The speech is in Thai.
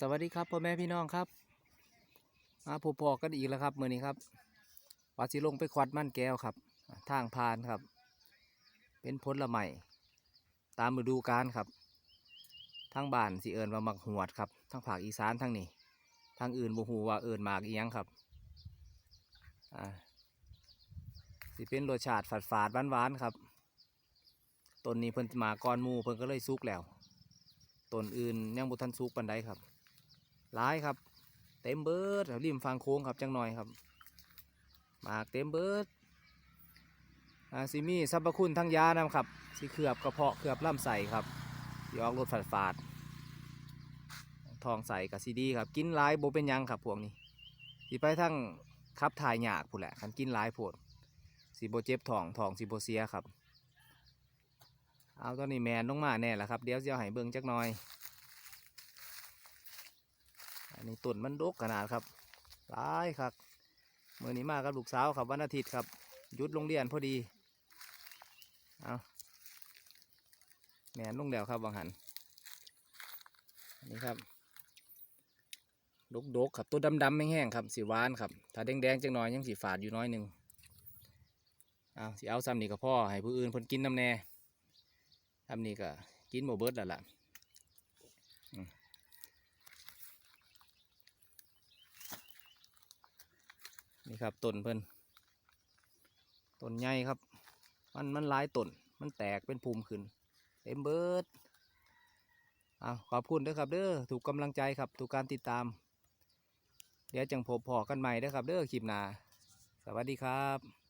สวัสดีครับพ่อแม่พี่น้องครับมาพบพอกันอีกแล้วครับมื่อนี้ครับวาสิลงไปควัดมันแก้วครับ ทางพานครับ เป็นผลไม้ตามฤดูกาลครับทางบ้านสิเอิญว่ามักหวดครับทางภาคอีสานทางนี้ทางอื่นบ่ฮู้ว่าเอิญมากอียังครับอ่าสิเป็นรสชาติฝาดฝาดๆหวานๆครับต้นนี้เพิ่นมาก่อนมูเพิ่นก็เลยสุกแล้ว ต้นอื่นยังบุทันสุกปันไดครับหลายครับ เต็มเบิดแถวริมฟังโค้งครับจังหน่อยครับหมากเต็มเบิร์ดอาซิมีสรรพคุณทั้งยานำครับสีเขือบกระเพาะเขือบล่ำใสครับสิอกรสฝาดฝาดทองใสกับซีดีครับกินหลายโบเป็นยังครับพวกนี้สิไปทั้งขับถ่ายหยากพูดแหละคันกินหลายโพดสีโบเจ็บทองทองสีโบเสียครับ เอาตอนนี้แมนลงมาแน่ละครับ เดี๋ยวจะให้เบิ่งจักหน่อย อันนี้ต้นมันดกขนาดครับหลายครับเมื่อนี้มากับลูกสาวครับวันอาทิตย์ครับหยุดโรงเรียนพอดี เอาแมนลงแล้วครับวังหันอันนี้ครับดกดกครับตัวดำๆแห้งๆครับสีหวานครับ ถ้าแดงๆจังหน่อยยังสีฝาดอยู่น้อยหนึ่งเอาสีเอาซ้ำนี่ก็พ่อให้ผู้อื่นเพิ่นกินน้ำแน่ ทำนี่ก็กินหมูเบิร์ดแล้วล่ะนี่ครับต้นเพิ่นต้นใหญ่ครับ มันมันหลายต้นมันแตกเป็นภูมิขึ้นเต็มเบิดเอาขอบคุณด้อครับเด้อถูกกำลังใจครับถูกการติดตาม เดี๋ยวจังพบพอกันใหม่เด้อครับเด้อคลิปหน้าสวัสดีครับ